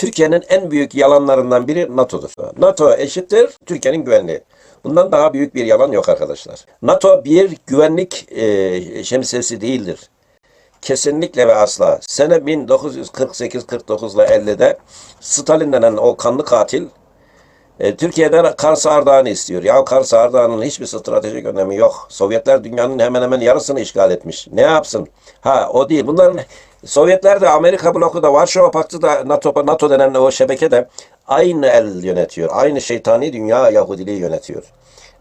Türkiye'nin en büyük yalanlarından biri NATO'dur. NATO eşittir Türkiye'nin güvenliği. Bundan daha büyük bir yalan yok arkadaşlar. NATO bir güvenlik e, şemsiyesi değildir. Kesinlikle ve asla. Sene 1948-49 ile 50'de Stalin denen o kanlı katil e, Türkiye'den Kars Ardahan'ı istiyor. Ya Kars Ardahan'ın hiçbir stratejik önemi yok. Sovyetler dünyanın hemen hemen yarısını işgal etmiş. Ne yapsın? Ha o değil. Bunların Sovyetler de Amerika bloku da Varşova Paktı da NATO, NATO denen o şebeke de aynı el yönetiyor. Aynı şeytani dünya Yahudiliği yönetiyor.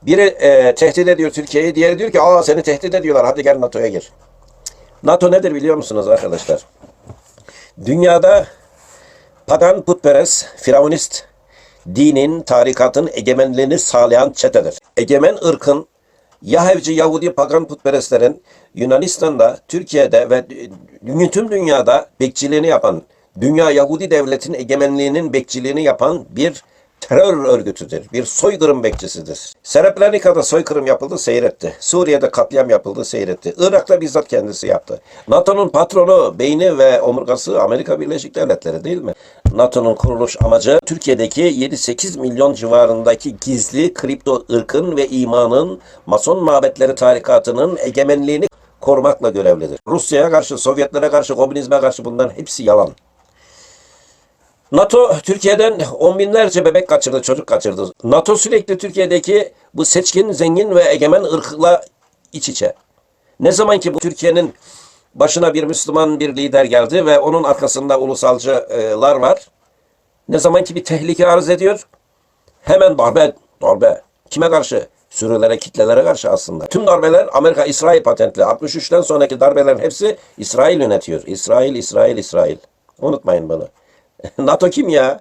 Biri e, tehdit ediyor Türkiye'yi, diğeri diyor ki aa seni tehdit ediyorlar hadi gel NATO'ya gir. NATO nedir biliyor musunuz arkadaşlar? Dünyada pagan putperest, firavunist dinin, tarikatın egemenliğini sağlayan çetedir. Egemen ırkın Yahevci Yahudi pagan putperestlerin Yunanistan'da, Türkiye'de ve tüm dünyada bekçiliğini yapan, dünya Yahudi devletin egemenliğinin bekçiliğini yapan bir terör örgütüdür. Bir soykırım bekçisidir. Srebrenica'da soykırım yapıldı, seyretti. Suriye'de katliam yapıldı, seyretti. Irak'ta bizzat kendisi yaptı. NATO'nun patronu, beyni ve omurgası Amerika Birleşik Devletleri değil mi? NATO'nun kuruluş amacı Türkiye'deki 7-8 milyon civarındaki gizli kripto ırkın ve imanın mason mabetleri tarikatının egemenliğini korumakla görevlidir. Rusya'ya karşı, Sovyetlere karşı, komünizme karşı bunların hepsi yalan. NATO Türkiye'den on binlerce bebek kaçırdı, çocuk kaçırdı. NATO sürekli Türkiye'deki bu seçkin, zengin ve egemen ırkla iç içe. Ne zaman ki bu Türkiye'nin başına bir Müslüman bir lider geldi ve onun arkasında ulusalcılar var. Ne zaman ki bir tehlike arz ediyor, hemen darbe, darbe. Kime karşı? Sürülere, kitlelere karşı aslında. Tüm darbeler Amerika, İsrail patentli. 63'ten sonraki darbelerin hepsi İsrail yönetiyor. İsrail, İsrail, İsrail. Unutmayın bunu. NATO kim ya?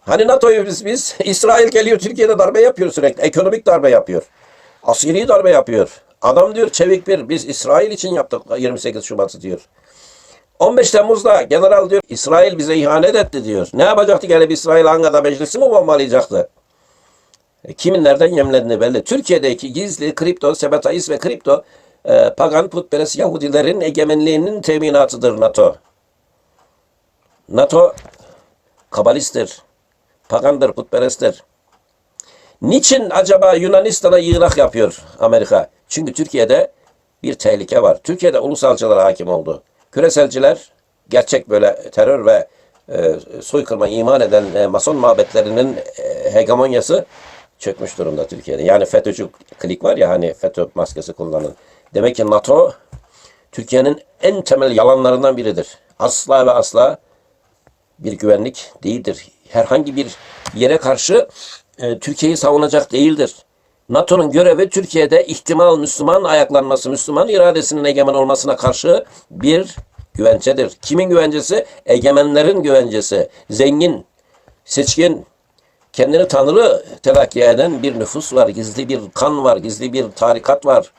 Hani NATO'yu biz, biz İsrail geliyor Türkiye'de darbe yapıyor sürekli. Ekonomik darbe yapıyor. Askeri darbe yapıyor. Adam diyor çevik bir biz İsrail için yaptık 28 Şubat'ı diyor. 15 Temmuz'da general diyor İsrail bize ihanet etti diyor. Ne yapacaktı gelip İsrail Ankara'da meclisi mi bombalayacaktı? E, kimin nereden yemlediğini belli. Türkiye'deki gizli kripto, sebetayist ve kripto e, pagan putperest Yahudilerin egemenliğinin teminatıdır NATO. NATO kabalisttir, pagandır, putperesttir. Niçin acaba Yunanistan'a yığınak yapıyor Amerika? Çünkü Türkiye'de bir tehlike var. Türkiye'de ulusalcılar hakim oldu. Küreselciler, gerçek böyle terör ve e, soykırıma iman eden e, mason mabetlerinin e, hegemonyası çökmüş durumda Türkiye'de. Yani FETÖ'cü klik var ya hani FETÖ maskesi kullanın. Demek ki NATO Türkiye'nin en temel yalanlarından biridir. Asla ve asla bir güvenlik değildir. Herhangi bir yere karşı e, Türkiye'yi savunacak değildir. NATO'nun görevi Türkiye'de ihtimal Müslüman ayaklanması, Müslüman iradesinin egemen olmasına karşı bir güvencedir. Kimin güvencesi? Egemenlerin güvencesi. Zengin, seçkin, kendini tanrı telakki eden bir nüfus var. Gizli bir kan var, gizli bir tarikat var.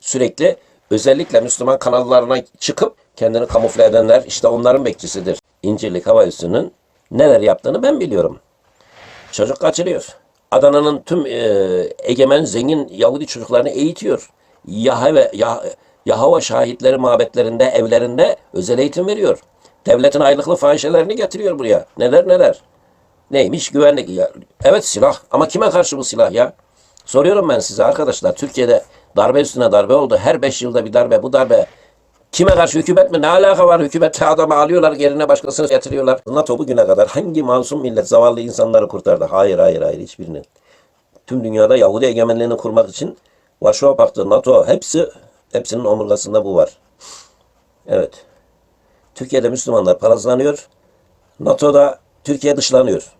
Sürekli özellikle Müslüman kanallarına çıkıp kendini kamufle edenler işte onların bekçisidir. İncirlik Hava Üssü'nün neler yaptığını ben biliyorum. Çocuk kaçırıyor. Adana'nın tüm e, egemen zengin Yahudi çocuklarını eğitiyor. Yahve, Yah, Yahova şahitleri mabetlerinde, evlerinde özel eğitim veriyor. Devletin aylıklı fahişelerini getiriyor buraya. Neler neler. Neymiş güvenlik. Ya, evet silah ama kime karşı bu silah ya? Soruyorum ben size arkadaşlar. Türkiye'de darbe üstüne darbe oldu. Her beş yılda bir darbe. Bu darbe Kime karşı hükümet mi? Ne alaka var? Hükümette adamı alıyorlar, yerine başkasını getiriyorlar. NATO bugüne kadar hangi masum millet, zavallı insanları kurtardı? Hayır, hayır, hayır, hiçbirini. Tüm dünyada Yahudi egemenliğini kurmak için Varşova Paktı, NATO hepsi, hepsinin omurgasında bu var. Evet. Türkiye'de Müslümanlar parazlanıyor. NATO'da Türkiye dışlanıyor.